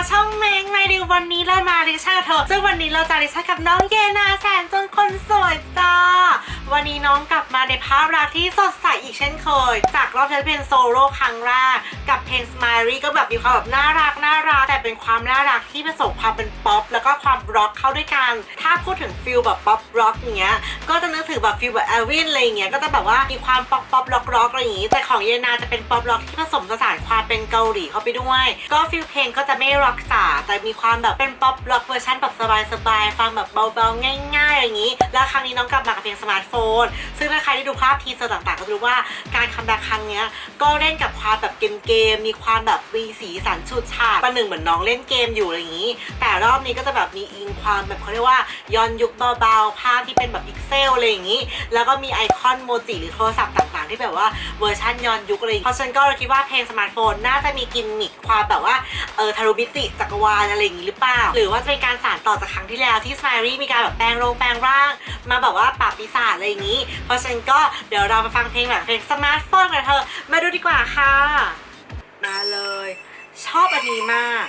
กับช่องเมงในดิววันนี้เรามาดิชั่นกับเธอซึ่งวันนี้เราจะดิชั่นกับน้องเยนาแสนจนคนสวยจ้าวันนี้น้องกลับมาในภาพลักที่สดใสอีกเช่นเคย จากรอบที่เป็นโซโล่ครั้งแรกกับเพลง Smiley ก็แบบมีความแบบน่ารักน่ารักแต่เป็นความน่ารักที่ผสมความเป็นป๊อปแล้วก็ความร็อกเข้าด้วยกัน ถ้าพูดถึงฟิลแบบป๊อปร็อกเงี้ยก็จะนึกถึงแบบฟิลแบบแอลวินอะไรเงี้ยก็จะแบบว่ามีความป๊อปป๊อปร็อกร็อกอะไรอย่างงี้แต่ของเยนาจะเป็นป๊อปร็อกที่ผสมผสาน เป็นเกาหลีเข้าไปด้วย ก็ฟิลเพลงก็จะไม่ร็อกจ๋าแต่มีความแบบเป็นป๊อปร็อกเวอร์ชันแบบสบายๆฟังแบบเบาๆง่ายๆอะไรอย่างงี้แล้วครั้งนี้น้องกลับมากับเพลงสมาร์ทโฟน ซึ่งถ้าใครได้ดูภาพทีเซอร์ต่างๆ ก็รู้ว่าการคัมแบ็กครั้งนี้ก็เล่นกับความแบบเกมๆมีความแบบมีสีสันชุดฉาดประหนึ่งเหมือนน้องเล่นเกมอยู่อะไรอย่างนี้ แต่รอบนี้ก็จะแบบมีอิงความแบบเขาเรียกว่าย้อนยุคเบาๆภาพที่เป็นแบบพิกเซลอะไรอย่างนี้ แล้วก็มีไอคอนโมจิหรือโทรศัพท์ต่างๆ ที่แบบว่าเวอร์ชันย้อนยุคอะไรอย่างงี้เพราะฉันก็เลยคิดว่าเพลงสมาร์ทโฟนน่าจะมีกิมมิคความแบบว่าเออทารุบิติจักรวาลอะไรอย่างนี้หรือเปล่า หรือว่าจะเป็นการสานต่อจากครั้งที่แล้วที่สไมรี่มีการแบบแปลงโรงแปลงร่าง มาแบบว่าปราบปีศาจอะไรอย่างนี้ เพราะฉะนั้นก็เดี๋ยวเรามาฟังเพลงแบบเพลงสมาร์ทโฟนกันเถอะมาดูดีกว่าค่ะ มาเลย ชอบอันนี้มาก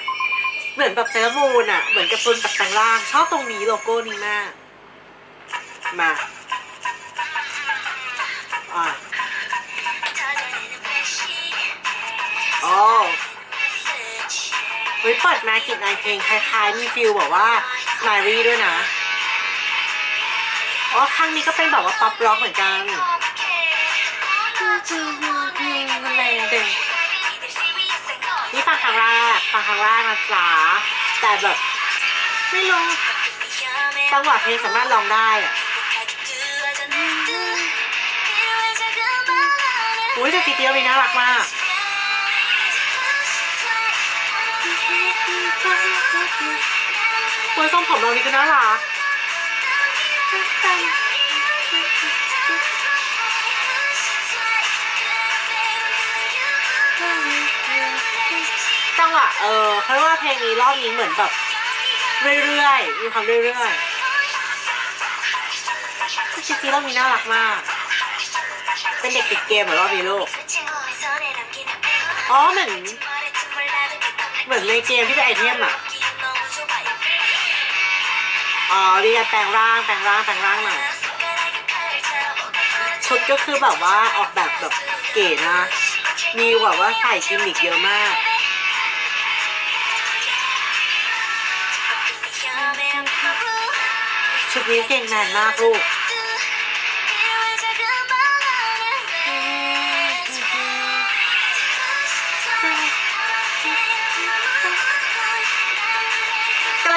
เหมือนแบบเซร์มูนอะเหมือนกับตุนแบบแปลงร่าง ชอบตรงนี้โลโก้นี้มาก มาอะ เฮ้ยเปิดมากินไอเพลงคล้ายๆ มีฟิลแบบว่าสไมลี่ด้วยนะ อ๋อครั้งนี้ก็เป็นแบบว่าป๊อปร็อกเหมือนกันมันแรงเด่นนี่ฟังครั้งแรกฟังครั้งแรกนะจ๊ะแต่แบบ ไม่รู้จังหวะเพลงสามารถร้องได้อะอุ้ยแต่ซีจีเรามีน่ารักมาก เวอร์ทรงผมเรานี่ก็น่ารักจังหวะเออเขาเรียกว่าเพลงนี้รอบนี้เหมือนแบบเรื่อยๆ มีความเรื่อยๆคือชิจิรอบนี้น่ารักมาก เป็นเด็กติดเกมเหรอรอบนี้ลูก อ๋อเหมือน เหมือนในเกมที่เป็นไอเทมอะ อ๋อดีกันแปลงร่างแปลงร่างแปลงร่างหน่อยชุดก็คือแบบว่าออกแบบแบบเก๋นะ มีแบบว่าใส่กิมมิคเยอะมากชุดนี้เก่งแมนมากลูก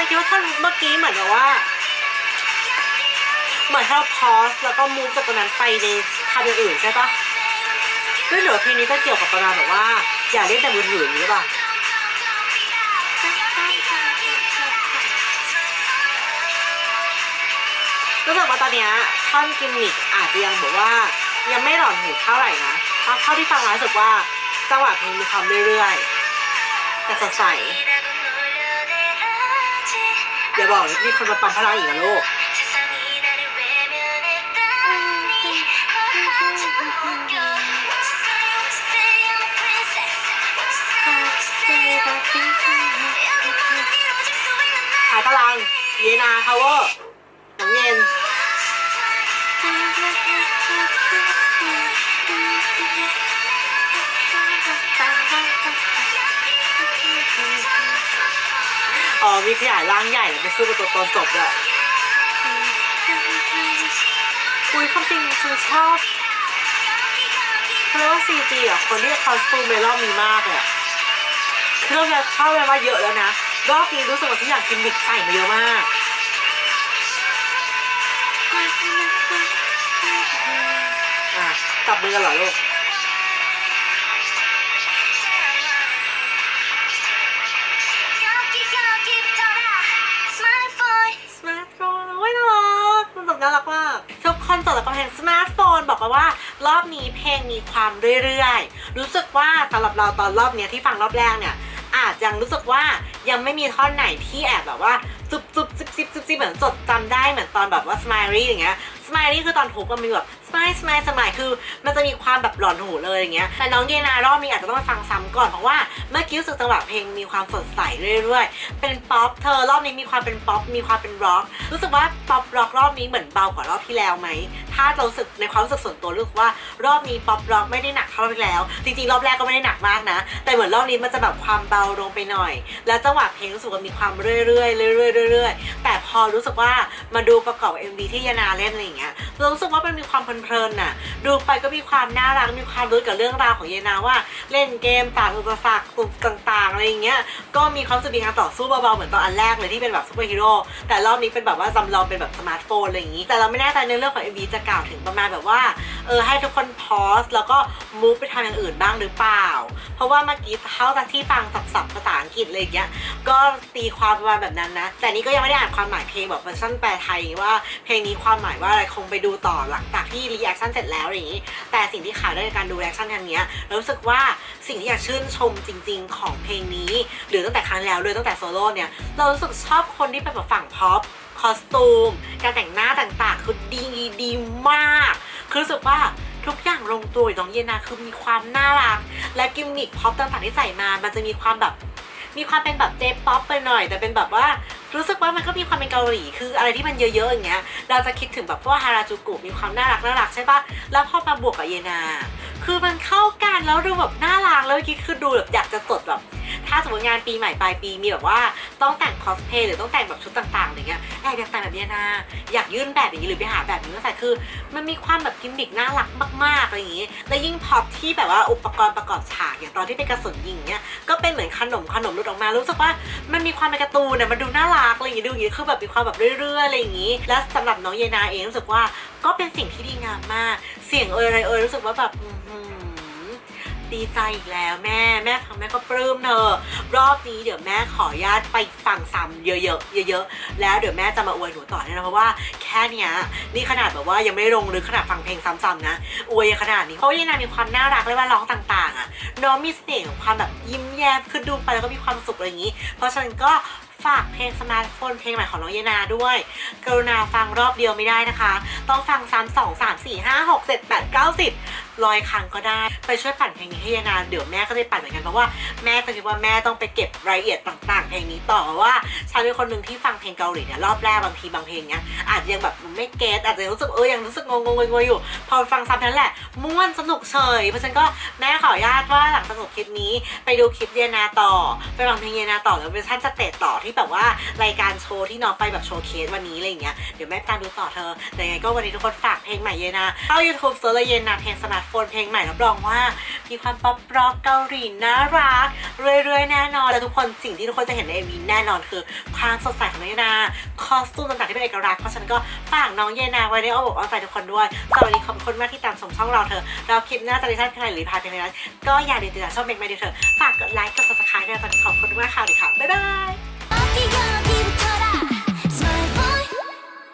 คิดว่าท่อนเมื่อกี้เหมือนกับว่า เหมือนถ้าเราพอสแล้วก็มูฟจากตรงนั้นไปในทำอย่างอื่นใช่ปะด้วเหลือเพลงนี้จะเกี่ยวกับประมาณแบบว่า อย่าเล่นแต่มือถืออย่างนี้หรือเปล่ารู้สึกว่าตอนนี้ท่อนกิมมิคอาจจะยังแบบว่า ยังไม่หลอนหูเท่าไหร่นะเพราะเท่าที่ฟังแล้วรู้สึกว่าจังหวะเพลงมีความเรื่อยๆแต่สดใส อย่าบอกมีคนมาปั๊มพลังอีกนะลูกขายพลังเยนาพาวเวอร์หนังเย็น อ๋อมีขยายร่างใหญ่แล้วไปสู้กับตัวตนจบด้วยอุ้ยความจริงฉันชอบเขาเรียกว่าซีจีอะคนที่คอสตูมในรอบนี้มากเลยอะคือเราจะเข้าไปว่าเยอะแล้วนะ รอบนี้รู้สึกว่าทุกอย่างกิมมิคใส่มาเยอะมากอะจับมือกันเหรอลูก กน่ารักมากทุกคนจดแล้วก็เพลงสมาร์ทโฟนบอกมาว่ารอบนี้เพลงมีความเรื่อยๆ รู้สึกว่าสำหรับเราตอนรอบเนี้ยที่ฟังรอบแรกเนี่ยอาจยังรู้สึกว่ายังไม่มีท่อนไหนที่แอบแบบว่าจุบจุบจิบจิบจิบจิบเหมือนจดจำได้เหมือนตอนแบบว่าสม i ลี่อย่างเงี้ยสม i ลี่คือตอนถูกก็มีแบบ ไม่สมัยสมัยคือ มันจะมีความแบบหลอนหูเลยอย่างเงี้ยแต่น้องเยนารอบนี้อาจจะต้องมาฟังซ้ำก่อนเพราะว่าเมื่อกี้รู้สึกจังหวะเพลงมีความสดใสเรื่อยๆ เป็นป๊อปเธอรอบนี้มีความเป็นป๊อปมีความเป็นร็อกรู้สึกว่าป๊อปร็อกรอบนี้เหมือนเบากว่ารอบที่แล้วไหมถ้าเรารู้สึกในความรู้สึกส่วนตัวรู้สึกว่ารอบนี้ป๊อปร็อกไม่ได้หนักเท่ารอบที่แล้ว จริงๆรอบแรกก็ไม่ได้หนักมากนะ แต่เหมือนรอบนี้มันจะแบบความเบาลงไปหน่อย แล้วจังหวะเพลงรู้สึกว่ามีความเรื่อยๆเรื่อยๆเรื่อยๆแต่พอรู้สึกว่ามาดูประกอบ MV ที่ยานาเล่นอะไรอย่างเงี้ยเรารู้สึกว่ามันมีความเพลินๆน่ะ ดูไปก็มีความน่ารักมีความรู้กับเรื่องราวของยนาว่า เล่นเกมต่างอุปสรรคกลุ่มต่างๆอะไรอย่างเงี้ยก็มีความสึกมีการต่อสู้เบาๆเหมือนตอนอันแรกเลยที่เป็นแบบซูเปอร์ฮีโร่แต่รอบนี้เป็นแบบว่าจำลองเป็นแบบสมาร์ทโฟนอะไรอย่างงี้แต่เราไม่แน่ใจในเรื่องของ MV จะกล่าวถึงประมาณแบบว่าเออให้ทุกคนพอสแล้วก็มูฟไปทำอย่างอื่นบ้างหรือเปล่า เพราะว่าเมื่อกี้เท่าจากที่ฟังสับๆภาษาอังกฤษอะไรอย่างเงี้ยก็ตีความประมาณแบบนั้นนะ แต่นี่ก็ยังไม่ได้อ่านความหมายเพลงแบบเวอร์ชันแปลไทยว่าเพลงนี้ความหมายว่าอะไรคงไปดูต่อหลังจากที่รีแอคชั่นเสร็จแล้วอะไรอย่างนี้ แต่สิ่งที่ขาดได้ในการดูรีแอคชั่นครั้งเนี้ยเรารู้สึกว่าสิ่งที่อยากชื่นชมจริง ๆ ของเพลงนี้ หรือตั้งแต่ครั้งแล้วเลยตั้งแต่โซโล่เนี่ยเรารู้สึกชอบคนที่เป็นแบบฝั่งพ็อปคอสตูม การแต่งหน้าต่างๆ คือดีดีมาก คือรู้สึกว่าทุกอย่างลงตัวอยู่ตรงเย็นนาคือมีความน่ารัก และกิมมิคพ็อปต่างๆที่ใส่มา มันจะมีความแบบมีความเป็นแบบเจ๊ป๊อปไปหน่อย แต่เป็นแบบว่า รู้สึกว่ามันก็มีความเป็นเกาหลีคืออะไรที่มันเยอะๆอย่างเงี้ยเราจะคิดถึงแบบพวกฮาราจูกุมีความน่ารักน่ารักใช่ปะแล้วพอมาบวกกับเยนา คือมันเข้ากันแล้วดูแบบน่ารักแล้วเมื่อกี้คือดูแบบอยากจะตดแบบ ถ้าสมมติงานปีใหม่ปลายปีมีแบบว่าต้องแต่งคอสเพลย์หรือต้องแต่งแบบชุดต่างๆอะไรเงี้ยแอบอยากแต่งแบบเยนาอยากยื่นแบบอย่างนี้หรือไปหาแบบนี้มาใส่คือ มันมีความแบบกิมมิกน่ารักมากๆอะไรอย่างนี้ และยิ่งพอปที่แบบว่าอุปกรณ์ประกอบฉากอย่างตอนที่เป็นกระสุนยิงเนี่ยก็เป็นเหมือนขนมขนมหลุดออกมารู้สึกว่ามันมีความเป็นการ์ตูนเนี่ยมันดูน่ารักอะไรอย่างนี้ดูอย่างนี้คือแบบมีความแบบเรื่อยๆอะไรอย่างนี้ และสำหรับน้องเยนาเองรู้สึกว่าก็เป็นสิ่งที่ดีงามมาก เสียงเอยอะไรเอยรู้สึกว่าแบบ ดีใจอีกแล้วแม่แม่ฟังแม่ก็ปลื้มเธอรอบนี้เดี๋ยวแม่ขออนุญาตไปฟังซ้ำเยอะๆเยอะๆ แล้วเดี๋ยวแม่จะมาอวยหนูต่อแน่นะเพราะว่าแค่เนี้ยนี่ขนาดแบบว่ายังไม่ลงลึกขนาดฟังเพลงซ้ำๆนะอวยขนาดนี้เพราะว่ายังนามีความน่ารักเลยว่าร้องต่างๆ อะน้องมีเสน่ห์ของความแบบยิ้มแย้มคือดูไปแล้วก็มีความสุขอะไรอย่างนี้ เพราะฉะนั้นก็ฝากเพลงสมาร์ทโฟนเพลงใหม่ของน้องเยนาด้วย กรุณาฟังรอบเดียวไม่ได้นะคะ ต้องฟังซ้ำสองสามสี่ห้าหกเจ็ดแปดเก้าสิบ ร้อยครั้งก็ได้ ไปช่วยปั่นเพลงนี้ให้ยานาเดี๋ยวแม่ก็ได้ปั่นเหมือนกันเพราะว่าแม่คิดว่าแม่ต้องไปเก็บรายละเอียดต่างๆเพลงนี้ต่อเพราะว่าฉันเป็นคนหนึ่งที่ฟังเพลงเกาหลีเนี่ยรอบแรกบางทีบางเพลงเนี้ยอาจจะยังแบบไม่เก็ตอาจจะรู้สึกเออยังรู้สึกงงงงๆอยู่ พอฟังซ้ำนั้นแหละม่วนสนุกเฉยเพราะฉะนันก็แม่ขออนุญาตว่าหลังจากจบคลิปนี้ ไปดูคลิปเยนาต่อ ไปฟังเพลงเยนาต่อแล้วเวอร์ชันสเตจต่อที่แบบว่ารายการโชว์ที่น้องไปแบบโชว์เคสวันนี้อะไรอย่างเงี้ยเดี๋ยวแม่ตามดูต่อเธอแต่ยังไงก็วันนี้ทุกคนฝากเพลงใหม่เยนาเข้า YouTube เซิร์ชเลยเยนาเพลงสมาร์ทโฟนเพลงใหม่รับรองว่า มีความป๊อปร็อกเกาหลีน่ารัก เรื่อยๆแน่นอน และทุกคนสิ่งที่ทุกคนจะเห็นใน MV แน่นอนคือ ความสดใสของน้องเยนา คอสตูมต่างๆที่เป็นเอกลักษณ์เพราะฉะนันก็ฝากน้องเยนาไว้ในอ้อมอกอ้อมใจทุกคนด้วยสวันนี้ขอบคุณมากที่ตามชมช่องเราเธอ เราคลิปหน้าจะได้ท่านใครหรือพาเพลงนั้นก็อย่าลืมติดตามช่องเมกมาดีเธอฝากกดไลค์กด subscribe ด้วยตอนนี้ขอบคุณมากค่ะดีค่ะบ๊ายบาย